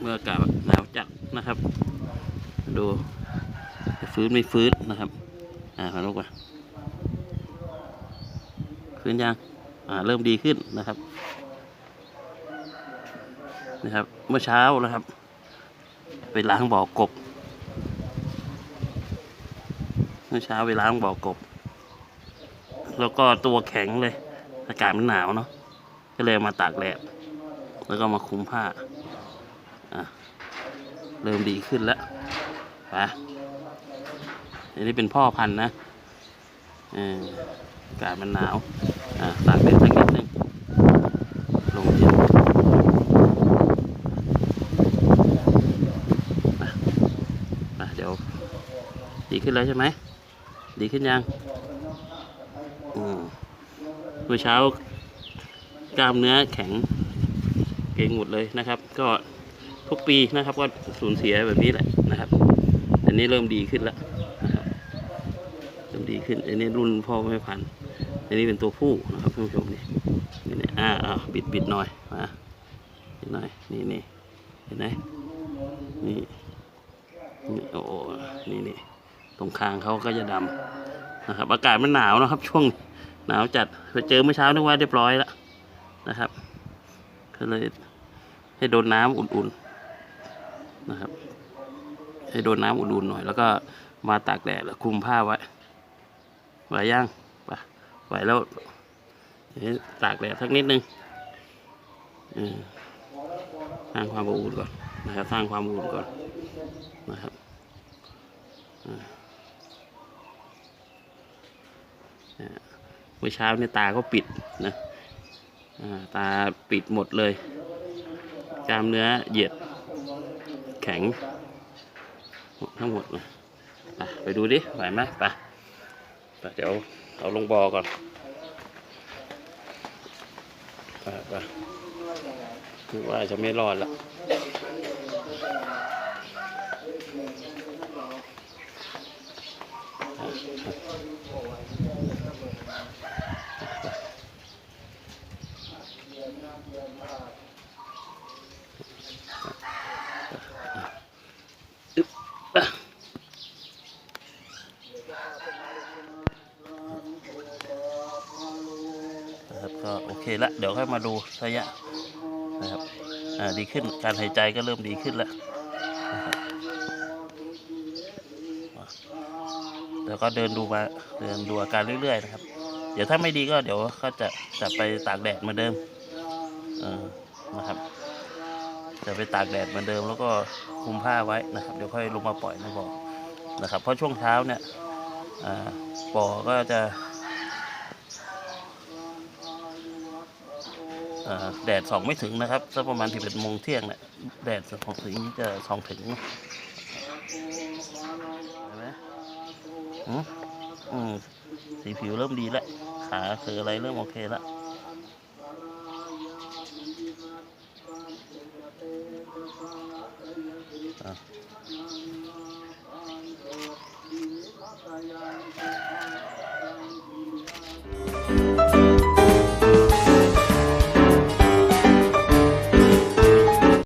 เมื่ออากาศหนาวจัดนะครับ ดูจะฟื้นไม่ฟื้นนะครับ อ่ามาลูกมาฟื้นยังอ่าเริ่มดีขึ้นนะครับนะครับ เมื่อเช้านะครับ ไปล้างบ่อกบ เมื่อเช้าไปล้างบ่อกบ แล้วก็ตัวแข็งเลย อากาศมันหนาวเนาะก็เลยมาตากแดดแล้วก็มาคุมผ้า เริ่มดีขึ้นแล้วไปอันนี้เป็นพ่อพันธุ์นะอออากาศมันหนาวอะตากแดดสักนิดนึงลงเย็นไปไปเดี๋ยว ดีขึ้นแล้วใช่ไหม ดีขึ้นยังอืมเมื่อเช้ากล้ามเนื้อแข็งเกร็งหมดเลยนะครับ ก็ ทุกปีนะครับก็สูญเสียแบบนี้แหละนะครับ อันนี้เริ่มดีขึ้นแล้วนะครับเริ่มดีขึ้น อันนี้รุ่นพ่อแม่พันอันนี้เป็นตัวผู้นะครับท่านผู้ชมนี่นี่นี่อ่าอ่าบิดบิดหน่อยมาบิดหน่อยนี่นี่เห็นไหมนี่นี่โอ้โหนี่นี่ตรงคางเขาก็จะดำนะครับ อากาศมันหนาวนะครับ ช่วงหนาวจัดไปเจอเมื่อเช้านึกว่าเรียบร้อยแล้วนะครับก็เลยให้โดนน้ำอุ่นๆ นะครับ ให้โดนน้ำอุ่นๆหน่อย แล้วก็มาตากแดดแล้วคลุมผ้าไว้ไหวยังไปไหวแล้วตากแดดสักนิดนึงสร้างความอบอุ่นก่อนนะครับ สร้างความอบอุ่นก่อนนะครับเมื่อเช้าเนี่ยตาก็ปิดนะตาปิดหมดเลย กล้ามเนื้อเหยียด แข็ง ทั้งหมดนะไปไปดูดิไหวไหมไปไปเดี๋ยวเอาลงบอก่อนไปไปคือว่าจะไม่รอดละ นะครับก็โอเคละเดี๋ยวค่อยมาดูระยะนะครับอ่าดีขึ้นการหายใจก็เริ่มดีขึ้นแล้วนะครับเดี๋ยวก็เดินดูมาเดินดูอาการเรื่อยๆนะครับ เดี๋ยวถ้าไม่ดีก็เดี๋ยวก็จะจะไปตากแดดเหมือนเดิมเออนะครับ จะไปตากแดดเหมือนเดิม แล้วก็คลุมผ้าไว้นะครับ เดี๋ยวค่อยลงมาปล่อยในบ่อนะครับ เพราะช่วงเช้าเนี่ยบ่อก็จะแดดส่องไม่ถึงนะครับสักประมาณที่เป็นโมงเที่ยงเนี่ยแดดสองถึงจะส่องถึงเนะเห็นไหมอืมอืมสีผิวเริ่มดีแล้วขาคืออะไรเริ่มโอเคแล้ว อะ